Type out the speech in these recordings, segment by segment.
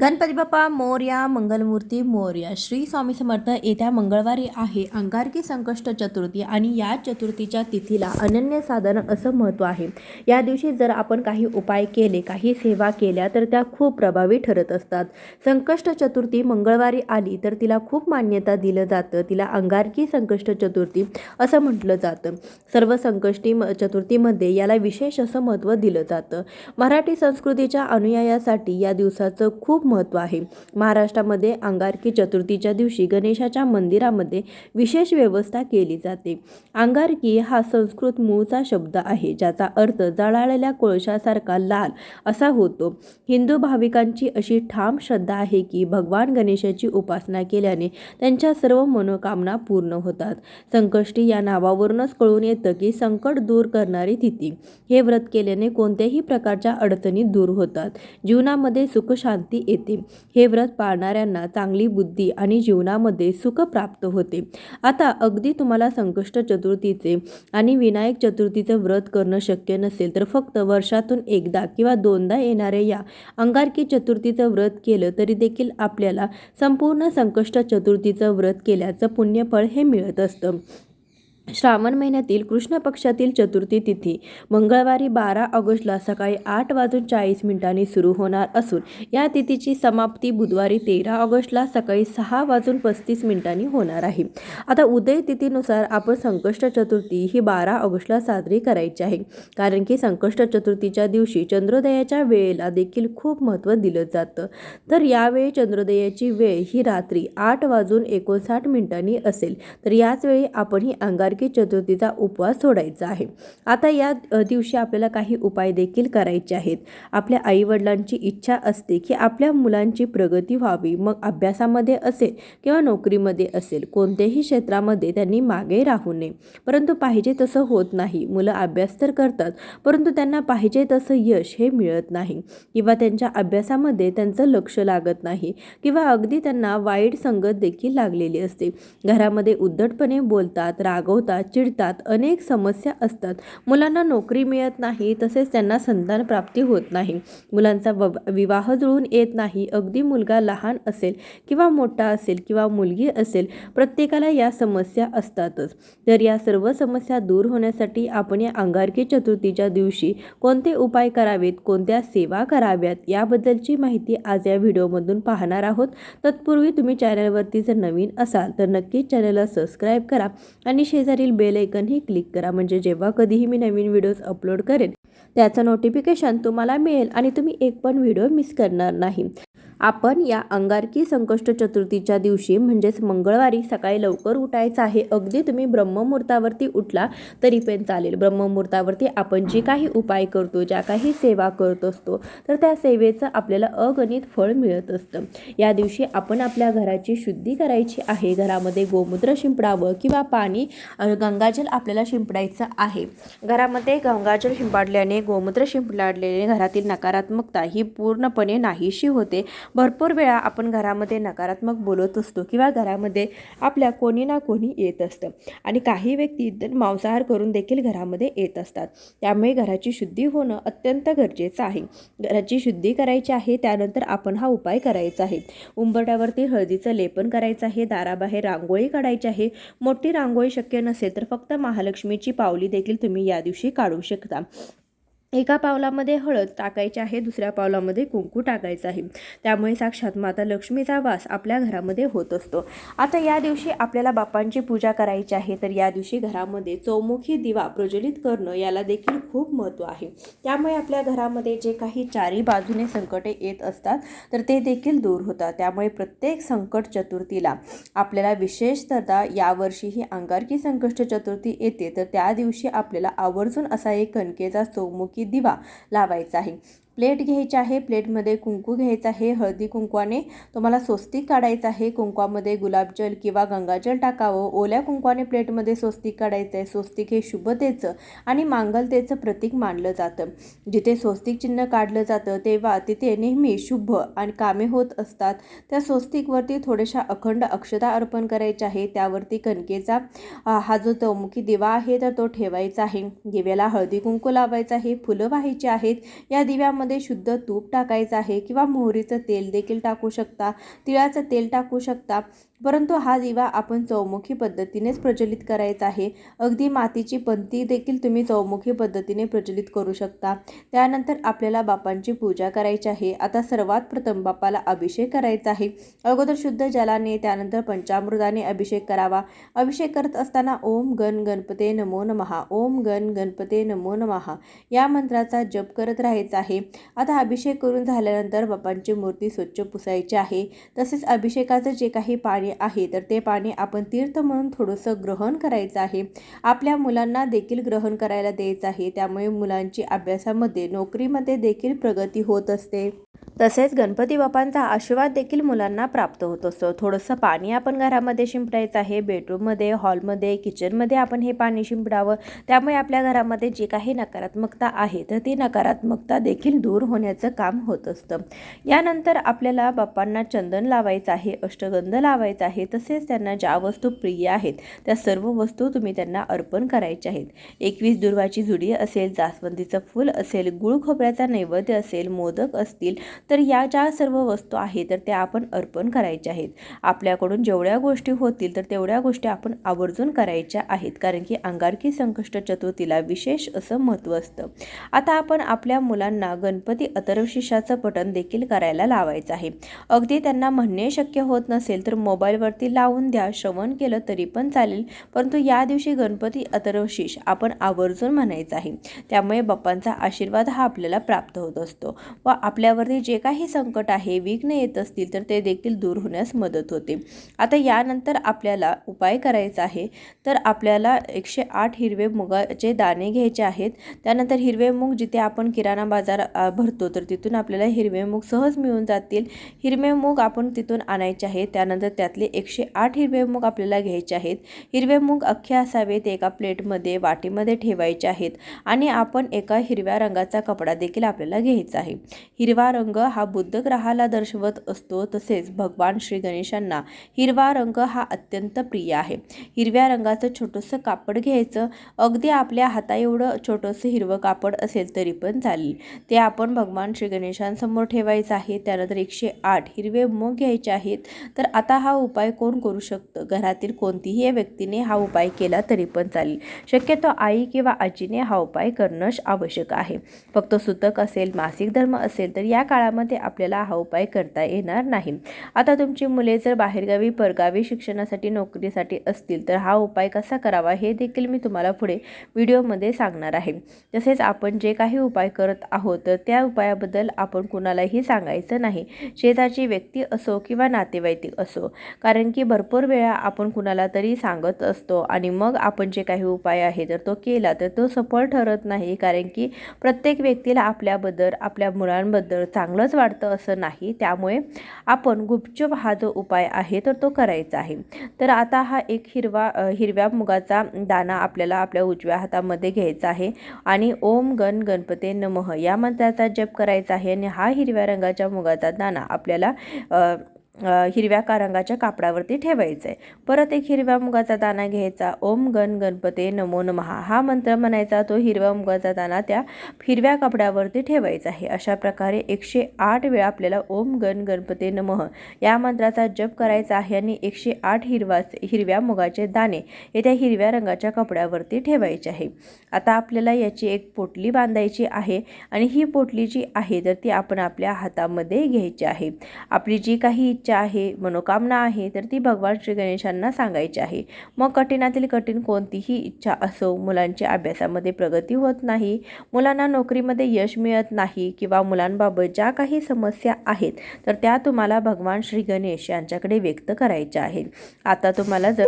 गणपती बाप्पा मोर्या मंगलमूर्ती मोर्या. श्री स्वामी समर्थ येत्या मंगळवारी आहे. अंगारकी संकष्ट चतुर्थी आणि या चतुर्थीच्या तिथीला अनन्यसाधारण असं महत्त्व आहे. या दिवशी जर आपण काही उपाय केले काही सेवा केल्या तर त्या खूप प्रभावी ठरत असतात. संकष्ट चतुर्थी मंगळवारी आली तर तिला खूप मान्यता दिलं जातं. तिला अंगारकी संकष्ट चतुर्थी असं म्हटलं जातं. सर्व संकष्टी म- चतुर्थीमध्ये याला विशेष असं महत्त्व दिलं जातं. मराठी संस्कृतीच्या अनुयायासाठी या दिवसाचं खूप महत्त्व आहे. महाराष्ट्रामध्ये अंगारकी चतुर्थीच्या दिवशी गणेशाच्या मंदिरामध्ये विशेष व्यवस्था केली जाते. अंगारकी हा संस्कृत मूळचा शब्द आहे ज्याचा अर्थ जळालेल्या कोळशासारखा लाल असा होतो. हिंदू भाविकांची अशी ठाम श्रद्धा आहे की भगवान गणेशाची उपासना केल्याने त्यांच्या सर्व मनोकामना पूर्ण होतात. संकष्टी या नावावरूनच कळून येतं की संकट दूर करणारी तिथी. हे व्रत केल्याने कोणत्याही प्रकारच्या अडचणी दूर होतात. जीवनामध्ये सुखशांती येते हे व्रत पाळणाऱ्यांना चांगली बुद्धी आणि जीवनामध्ये सुख प्राप्त होते. आता अगदी तुम्हाला संकष्ट चतुर्थीचे आणि विनायक चतुर्थीचं व्रत करणं शक्य नसेल तर फक्त वर्षातून एकदा किंवा दोनदा येणाऱ्या या अंगारकी चतुर्थीचं व्रत केलं तरी देखील आपल्याला संपूर्ण संकष्ट चतुर्थीचं व्रत केल्याचं पुण्यफळ हे मिळत असतं. श्रावण महिन्यातील कृष्ण पक्षातील चतुर्थी तिथी मंगळवारी बारा ऑगस्टला सकाळी आठ वाजून चाळीस मिनिटांनी सुरू होणार असून या तिथीची समाप्ती बुधवारी तेरा ऑगस्टला सकाळी सहा वाजून पस्तीस मिनिटांनी होणार आहे. आता उदय तिथीनुसार आपण संकष्ट चतुर्थी ही बारा ऑगस्टला साजरी करायची आहे. कारण की संकष्ट चतुर्थीच्या दिवशी चंद्रोदयाच्या वेळेला देखील खूप महत्त्व दिलं जातं. तर यावेळी चंद्रोदयाची वेळ ही रात्री आठ वाजून एकोणसाठ मिनिटांनी असेल. तर याच वेळी आपण ही कार्तिकी चतुर्थीचा उपवास सोडायचा आहे. आता या दिवशी आपल्याला काही उपाय देखील करायचे आहेत. आपल्या आईवडिलांची इच्छा असते की आपल्या मुलांची प्रगती व्हावी मग अभ्यासामध्ये असेल किंवा नोकरीमध्ये असेल कोणत्याही क्षेत्रामध्ये त्यांनी मागे राहू नये. परंतु पाहिजे तसं होत नाही. मुलं अभ्यास तर करतात परंतु त्यांना पाहिजे तसं यश हे मिळत नाही. किंवा त्यांच्या अभ्यासामध्ये त्यांचं लक्ष लागत नाही किंवा अगदी त्यांना वाईट संगत देखील लागलेली असते. घरामध्ये उद्धटपणे बोलतात रागवतात चिडतात अनेक समस्या असतात. मुलांना नोकरी मिळत नाही तसेच त्यांना संतान प्राप्ती होत नाही. मुलांचा व विवाह जुळून येत नाही अगदी मुलगा लहान असेल किंवा मोठा असेल किंवा मुलगी असेल प्रत्येकाला या समस्या असतातच. तर या सर्व समस्या दूर होण्यासाठी आपण या अंगारकी चतुर्थीच्या दिवशी कोणते उपाय करावेत कोणत्या सेवा कराव्यात याबद्दलची माहिती आज या व्हिडिओमधून पाहणार आहोत. तत्पूर्वी तुम्ही चॅनलवरती जर नवीन असाल तर नक्कीच चॅनलला सबस्क्राईब करा आणि शेजारील बेल ऐकनही क्लिक करा. म्हणजे जेव्हा कधीही मी नवीन व्हिडिओज अपलोड करेन त्याचं नोटिफिकेशन तुम्हाला मिळेल आणि तुम्ही एक पण व्हिडिओ मिस करणार नाही. आपण या अंगारकी संकष्ट चतुर्थीच्या दिवशी म्हणजेच मंगळवारी सकाळी लवकर उठायचं आहे. अगदी तुम्ही ब्रह्ममुहूर्तावरती उठला तरी पण चालेल. ब्रह्ममुहूर्तावरती आपण जे काही उपाय करतो ज्या काही सेवा करत असतो तर त्या सेवेचं आपल्याला अगणित फळ मिळत असतं. या दिवशी आपण आपल्या घराची शुद्धी करायची आहे. घरामध्ये गोमूत्र शिंपडावं किंवा पाणी गंगाजल आपल्याला शिंपडायचं आहे. घरामध्ये गंगाजल शिंपाडल्याने गोमूत्र शिंपडाडल्याने घरातील नकारात्मकता ही पूर्णपणे नाहीशी होते. भरपूर वेळा आपण घरामध्ये नकारात्मक बोलत असतो किंवा घरामध्ये आपल्या कोणी ना कोणी येत असतं. आणि काही व्यक्ती तर मांसाहार करून देखील घरामध्ये येत असतात. त्यामुळे घराची शुद्धी होणं अत्यंत गरजेचं आहे. घराची शुद्धी करायची आहे त्यानंतर आपण हा उपाय करायचा आहे. उंबरट्यावरती हळदीचं लेपन करायचं आहे दाराबाहेर रांगोळी काढायची आहे. मोठी रांगोळी शक्य नसेल तर फक्त महालक्ष्मीची पावली देखील तुम्ही या दिवशी काढू शकता. एका पावलामध्ये हळद टाकायची आहे दुसऱ्या पावलामध्ये कुंकू टाकायचं आहे. त्यामुळे साक्षात माता लक्ष्मीचा वास आपल्या घरामध्ये होत असतो. आता या दिवशी आपल्याला बाप्पांची पूजा करायची आहे तर या दिवशी घरामध्ये चौमुखी दिवा प्रज्वलित करणं याला देखील खूप महत्त्व आहे. त्यामुळे आपल्या घरामध्ये जे काही चारी बाजूने संकटे येत असतात तर ते देखील दूर होतात. त्यामुळे प्रत्येक संकट चतुर्थीला आपल्याला विशेषतः यावर्षी ही अंगारकी संकष्ट चतुर्थी येते तर त्या दिवशी आपल्याला आवर्जून असा एक कणकेचा चौमुखी दिवा लावायचा आहे. प्लेट घ्यायची आहे. प्लेटमध्ये कुंकू घ्यायचं आहे. हळदी कुंकवाने तुम्हाला स्वस्तिक काढायचं आहे. कुंकवामध्ये गुलाबजल किंवा गंगाजल टाकावं. ओल्या कुंकवाने प्लेटमध्ये स्वस्तिक काढायचं आहे. स्वस्तिक हे शुभतेचं आणि मांगलतेचं प्रतीक मानलं जातं. जिथे स्वस्तिक चिन्ह काढलं जातं तेव्हा तिथे नेहमी शुभ आणि कामे होत असतात. त्या स्वस्तिकवरती थोड्याशा अखंड अक्षता अर्पण करायच्या आहे त्यावरती कणकेचा हा जो चौमुखी दिवा आहे तर तो ठेवायचा आहे. दिव्याला हळदी कुंकू लावायचा आहे. फुलं व्हायची आहेत. या दिव्यामध्ये त्यामध्ये शुद्ध तूप टाकायचं आहे किंवा मोहरीचं तेल देखील टाकू शकता तिळाचं तेल टाकू शकता. परंतु हा दिवा आपण चौमुखी पद्धतीनेच प्रज्वलित करायचा आहे. अगदी मातीची पंती देखील तुम्ही चौमुखी पद्धतीने प्रज्वलित करू शकता. त्यानंतर आपल्याला बापांची पूजा करायची आहे. आता सर्वात प्रथम बापाला अभिषेक करायचा आहे. अगोदर शुद्ध जलाने त्यानंतर पंचामृताने अभिषेक करावा. अभिषेक करत असताना ओम गण गणपते नमो नमहा ओम गण गणपते नमो नमहा या मंत्राचा जप करत राहायचा आहे. आता अभिषेक करून झाल्यानंतर बाप्पांची मूर्ती स्वच्छ पुसायची आहे. तसेच अभिषेकाचं जे काही पाणी आहे तर ते पाणी आपण तीर्थ म्हणून थोडंसं ग्रहण करायचं आहे. आपल्या मुलांना देखील ग्रहण करायला द्यायचं आहे. त्यामुळे मुलांची अभ्यासामध्ये नोकरीमध्ये देखील प्रगती होत असते. तसेच गणपती बाप्पांचा आशीर्वाद देखील मुलांना प्राप्त होत असतो. थोडंसं पाणी आपण घरामध्ये शिंपडायचं आहे. बेडरूममध्ये हॉलमध्ये किचनमध्ये आपण हे पाणी शिंपडावं. त्यामुळे आपल्या घरामध्ये जी काही नकारात्मकता आहे तर ती नकारात्मकता देखील दूर होण्याचं काम होत असतं. यानंतर आपल्याला बाप्पांना चंदन लावायचं आहे अष्टगंध लावायचा आहे. तसेच त्यांना ज्या वस्तू प्रिय आहेत त्या सर्व वस्तू तुम्ही त्यांना अर्पण करायच्या आहेत. एकवीस दुर्वाची जुडी असेल जास्वंदीचं फूल असेल गुळ खोबऱ्याचा नैवेद्य असेल मोदक असतील तर या ज्या सर्व वस्तू आहेत तर त्या आपण अर्पण करायच्या आहेत. आपल्याकडून जेवढ्या गोष्टी होतील तर तेवढ्या गोष्टी आपण आवर्जून करायच्या आहेत. कारण की अंगारकी संकष्ट चतुर्थीला विशेष असं महत्त्व असतं. आता आपण आपल्या मुलांना गणपती अतरवशिषाचं पठण देखील करायला लावायचं आहे. अगदी त्यांना म्हणणे शक्य होत नसेल तर मोबाईलवरती लावून द्या. श्रवण केलं तरी पण चालेल. परंतु या दिवशी गणपती अथर्वशीर्ष आपण आवर्जून म्हणायचं आहे. त्यामुळे बाप्पांचा आशीर्वाद हा आपल्याला प्राप्त होत असतो व आपल्यावरती जे जे काही संकट आहे विघ्न येत असतील तर ते देखील दूर होण्यास मदत होते. आता यानंतर आपल्याला उपाय करायचा आहे. तर आपल्याला एकशे आठ हिरवे मुगाचे दाणे घ्यायचे आहेत. त्यानंतर हिरवे मूग जिथे आपण किराणा बाजार भरतो तर तिथून आपल्याला हिरवे मूग सहज मिळून जातील. हिरवे मूग आपण तिथून आणायचे आहे त्यानंतर त्यातले एकशे आठ हिरवे मूग आपल्याला घ्यायचे आहेत. हिरवे मूग अख्खे असावेत एका प्लेटमध्ये वाटीमध्ये ठेवायचे आहेत आणि आपण एका हिरव्या रंगाचा कपडा देखील आपल्याला घ्यायचा आहे. हिरवा रंग हा बुद्ध ग्रहाला दर्शवत असतो तसेच भगवान श्री गणेशांना हिरवा रंग हा अत्यंत प्रिय आहे. हिरव्या रंगाचं छोटंसं कापड घ्यायचं अगदी आपल्या हाता एवढं छोटंसं हिरवं कापड असेल तरी पण चालेल. ते आपण भगवान श्री गणेशांसमोर ठेवायचं आहे त्यानंतर एकशे आठ हिरवे मोग घ्यायचे आहेत. तर आता हा उपाय कोण करू शकतं? घरातील कोणतीही व्यक्तीने हा उपाय केला तरी पण चालेल. शक्यतो आई किंवा आजीने हा उपाय करणं आवश्यक आहे. फक्त सुतक असेल मासिक धर्म असेल तर या काळामध्ये आपल्याला हा उपाय करता येणार नाही. आता तुमची मुले जर बाहेरगावी परगावी शिक्षणासाठी नोकरीसाठी असतील तर हा उपाय कसा करावा हे देखील मी तुम्हाला पुढे व्हिडिओमध्ये सांगणार आहे. तसेच आपण जे काही उपाय करत आहोत तर त्या उपायाबद्दल आपण कुणालाही सांगायचं नाही. शेजारची व्यक्ती असो किंवा नातेवाईक असो कारण की भरपूर वेळा आपण कुणाला तरी सांगत असतो आणि मग आपण जे काही उपाय आहे तर तो केला तर तो सफळ ठरत नाही कारण की प्रत्येक व्यक्तीला आपल्याबद्दल आपल्या मुलांबद्दल चांगलं चांगलंच वाटतं असं नाही. त्यामुळे आपण गुपचूप हा जो उपाय आहे तर तो करायचा आहे. तर आता हा एक हिरवा हिरव्या मुगाचा दाणा आपल्याला आपल्या उजव्या हातामध्ये घ्यायचा आहे आणि ओम गण गणपते नमः या मंत्राचा जप करायचा आहे आणि हा हिरव्या रंगाच्या मुगाचा दाणा आपल्याला हिरव्या का रंगाच्या कापडावरती ठेवायचा आहे परत एक हिरव्या मुगाचा दाणा घ्यायचा. ओम गण गणपते नमो नमहा. हा मंत्र म्हणायचा तो हिरव्या मुगाचा दाणा त्या हिरव्या कपड्यावरती ठेवायचा आहे. अशा प्रकारे एकशे आठ वेळा आपल्याला ओम गण गणपते नमः या मंत्राचा जप करायचा आहे आणि एकशे आठ हिरवा हिरव्या मुगाचे दाणे हे त्या हिरव्या रंगाच्या कपड्यावरती ठेवायचे आहे. आता आपल्याला याची एक पोटली बांधायची आहे आणि ही पोटली जी आहे तर ती आपण आपल्या हातामध्ये घ्यायची आहे. आपली जी काही इच्छा आहे मनोकामना आहे तर ती भगवान श्री गणेशांना सांगायची आहे. मग कठीणातील कठीण कोणतीही इच्छा असो मुलांच्या अभ्यासामध्ये प्रगती होत नाही मुलांना नोकरीमध्ये यश मिळत नाही किंवा मुलांबाबत ज्या काही समस्या आहेत तर त्या तुम्हाला भगवान श्री गणेश यांच्याकडे व्यक्त करायच्या आहेत. आता तुम्हाला जर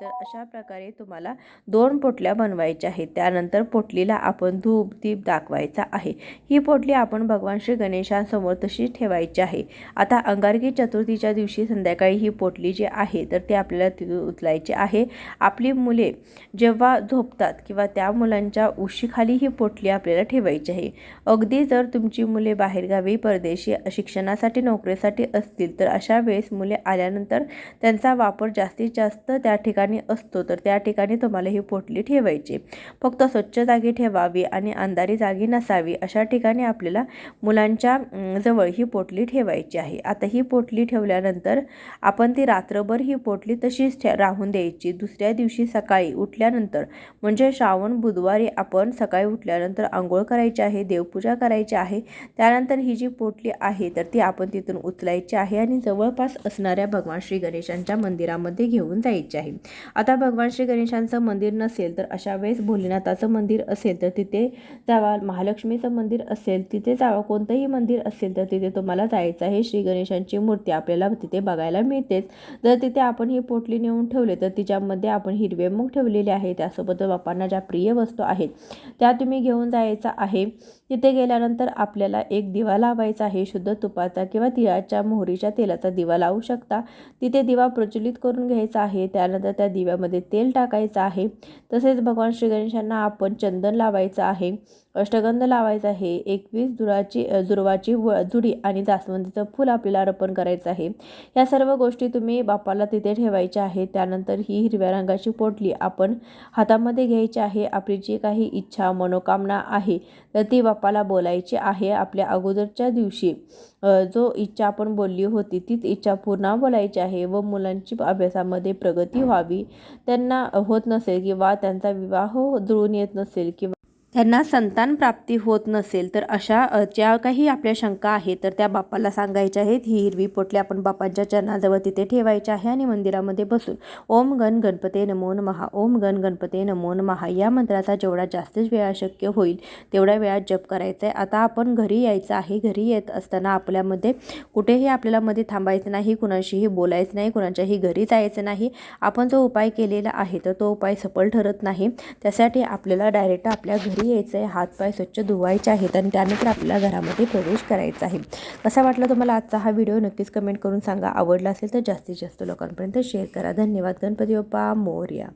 तर अशा प्रकारे तुम्हाला दोन पोटल्या बनवायच्या आहेत. त्यानंतर पोटलीला आपण धूप दीप दाखवायचा आहे. ही पोटली आपण भगवान श्री गणेशांसमोर तशी ठेवायची आहे. आता अंगारकी चतुर्थीच्या दिवशी संध्याकाळी ही पोटली जी आहे तर ती आपल्याला तिथून उचलायची आहे. आपली मुले जेव्हा झोपतात किंवा त्या मुलांच्या उशीखाली ही पोटली आपल्याला ठेवायची आहे. अगदी जर तुमची मुले बाहेरगावी परदेशी शिक्षणासाठी नोकरीसाठी असतील तर अशा वेळेस मुले आल्यानंतर त्यांचा वापर जास्तीत जास्त त्या ठिकाणी ठिकाणी असतो तर त्या ठिकाणी तुम्हाला ही पोटली ठेवायची. फक्त स्वच्छ जागी ठेवावी आणि अंधारी जागी नसावी अशा ठिकाणी आपल्याला मुलांच्या जवळ ही पोटली ठेवायची आहे. आता ही पोटली ठेवल्यानंतर आपण ती रात्रभर ही पोटली तशीच ठे राहून द्यायची. दुसऱ्या दिवशी सकाळी उठल्यानंतर म्हणजे श्रावण बुधवारी आपण सकाळी उठल्यानंतर आंघोळ करायची आहे देवपूजा करायची आहे. त्यानंतर ही जी पोटली आहे तर ती आपण तिथून उचलायची आहे आणि जवळपास असणाऱ्या भगवान श्री गणेशांच्या मंदिरामध्ये घेऊन जायचे आहे. आता भगवान श्री गणेशांचं मंदिर नसेल तर अशा वेळेस भोलेनाथाचं मंदिर असेल तर तिथे जावा महालक्ष्मीचं मंदिर असेल तिथे जावा. कोणतंही मंदिर असेल तर तिथे तुम्हाला जायचं आहे. श्री गणेशांची मूर्ती आपल्याला तिथे बघायला मिळतेच. जर तिथे आपण ही पोटली नेऊन ठेवले तर तिच्यामध्ये आपण हिरवे मूग ठेवलेले आहे त्यासोबत बापांना ज्या प्रिय वस्तू आहेत त्या तुम्ही घेऊन जायचा आहे. तिथे गेल्यानंतर आपल्याला एक दिवा लावायचा आहे. शुद्ध तुपाचा किंवा तिळाच्या मोहरीच्या तेलाचा दिवा लावू शकता. तिथे दिवा प्रज्वलित करून घ्यायचा आहे. त्यानंतर त्या दिव्यामध्ये तेल टाकायचं आहे. तसेच भगवान श्री गणेशांना आपण चंदन लावायचं आहे. अष्टगंध लावायचा आहे. एकवीस दुराची दुर्वाची व जुडी आणि जास्वंदीचं फूल आपल्याला अर्पण करायचं आहे. या सर्व गोष्टी तुम्ही बापाला तिथे ठेवायच्या आहेत. त्यानंतर ही हिरव्या रंगाची पोटली आपण हातामध्ये घ्यायची आहे. आपली जी काही इच्छा मनोकामना आहे तर ती बापाला बोलायची आहे. आपल्या अगोदरच्या दिवशी जो इच्छा आपण बोलली होती तीच इच्छा पूर्ण बोलायची आहे व मुलांची अभ्यासामध्ये प्रगती व्हावी. त्यांना होत नसेल किंवा त्यांचा विवाह हो, जुळून येत नसेल किंवा त्यांना संतान प्राप्ती होत नसेल तर अशा ज्या काही आपल्या शंका आहेत तर त्या बाप्पाला सांगायच्या आहेत. ही हिरवी पोटली आपण बाप्पांच्या चरणाजवळ तिथे ठेवायची आहे आणि मंदिरामध्ये बसून. ओम गण गणपते नमो महा ओम गण गणपते नमो नमहा या मंत्राचा जेवढा जास्तीत वेळा शक्य होईल तेवढ्या वेळात जप करायचा आहे आता आपण घरी यायचं आहे. घरी येत असताना आपल्यामध्ये कुठेही आपल्याला मध्ये थांबायचं नाही कुणाशीही बोलायचं नाही कुणाच्याही घरी जायचं नाही. आपण जो उपाय केलेला आहे तर तो उपाय सफल ठरत नाही. त्यासाठी आपल्याला डायरेक्ट आपल्या घरी घरी यायचं आहे हातपाय स्वच्छ धुवायचे आहेत आणि त्यानंतर आपल्याला घरामध्ये प्रवेश करायचा आहे. कसा वाटला तुम्हाला आजचा हा व्हिडिओ? नक्कीच कमेंट करून सांगा. आवडला असेल तर जास्तीत जास्त लोकांपर्यंत शेअर करा. धन्यवाद. गणपती बाप्पा मोर्या.